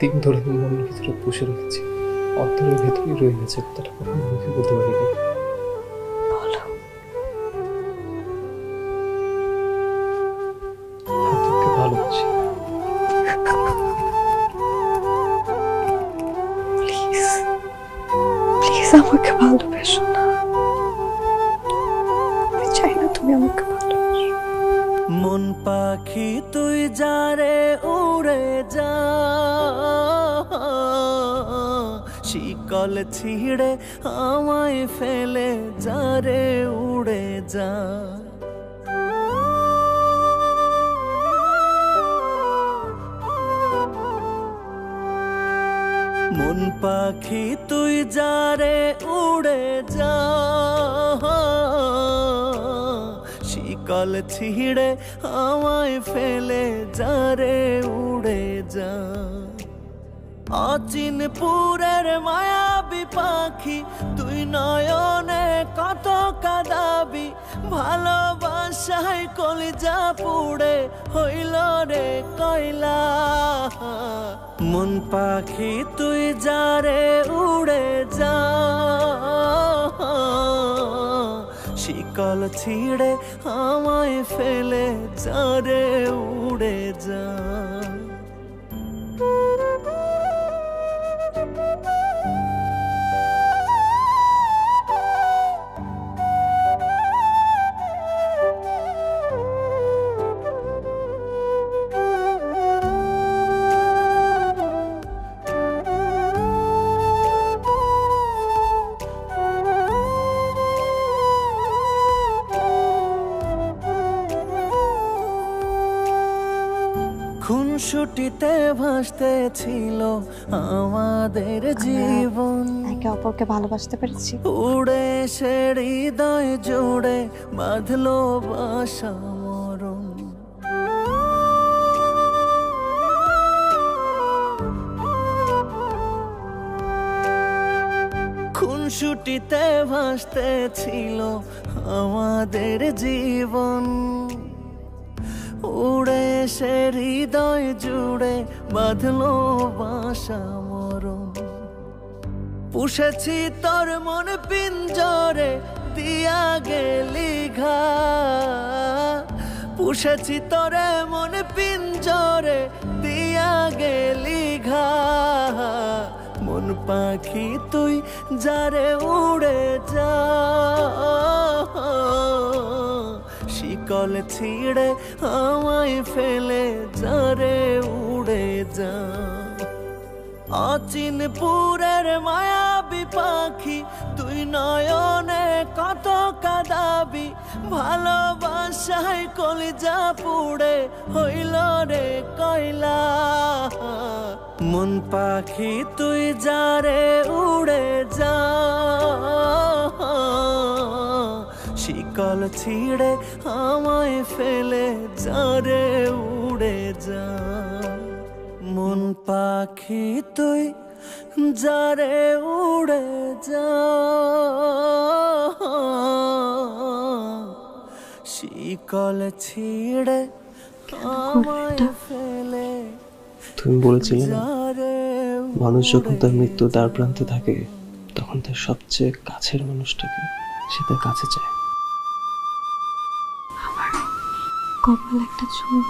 দিন ধরে মনের ভিতরে পুষে রেখেছি অন্তরের ভেতরেই রয়ে গেছে কথাটা কখনো মুখে বলতে পারিনি। ভালোবাসি। প্লিজ আমাকে ভালোবেসো না। চাই না তুমি আমাকে ভালোবাসো। মন পাখি তুই যারে উড়ে যা। শিকল ছিঁড়ে আমায় ফেলে যারে উড়ে যা। মন পাখি তুই যারে উড়ে যা। শিকল ছিঁড়ে আমায় ফেলে যারে উড়ে যা। অচিনপুরের মায়াবী পাখি, তুই নয়নে কত কাদাবি, ভালোবাসায় কলিজা পুড়ে হইল রে কয়লা। মন পাখি, তুই যারে শিকল ছিঁড়ে আমায় ফেলে যারে উড়ে যা। খুনসুটিতে ভাসতে ছিল আমাদের জীবন। একে অপরকে ভালোবাসতে পেরেছি। উড়ে সে হৃদয় জুড়ে বাঁধলো বাসা খুনসুটিতে ভাসতে ছিল আমাদের জীবন। উড়ে সে হৃদয় জুড়ে বাঁধলো বাসা মরণ। পুষেছি তোর মন পিঞ্জরে, দিয়া গেলি ঘা। পুষেছি তোরে মন পিঞ্জরে, দিয়া গেলি ঘা। মন পাখি তুই যারে উড়ে যা। শিকল ছিঁড়ে আমায় ফেলে যারে উড়ে যা। অচিনপুরের মায়াবী পাখি, তুই নয়নে কত কাদাবি, ভালোবাসায় কলিজা পুড়ে হইল রে কয়লা। মন পাখি, তুই যারে উড়ে যা। শিকল ছিঁড়ে আমায় ফেলে যারে উড়ে যা। মন পাখি তুই যারে উড়ে যা। শিকল ছিঁড়ে আমায় ফেলে তুমি বলেছিলে মানুষ যখন তার মৃত্যু দ্বার প্রান্তে থাকে তখন তার সবচেয়ে কাছের মানুষটাকে সে তার কাছে চায়। কপাল একটা চুল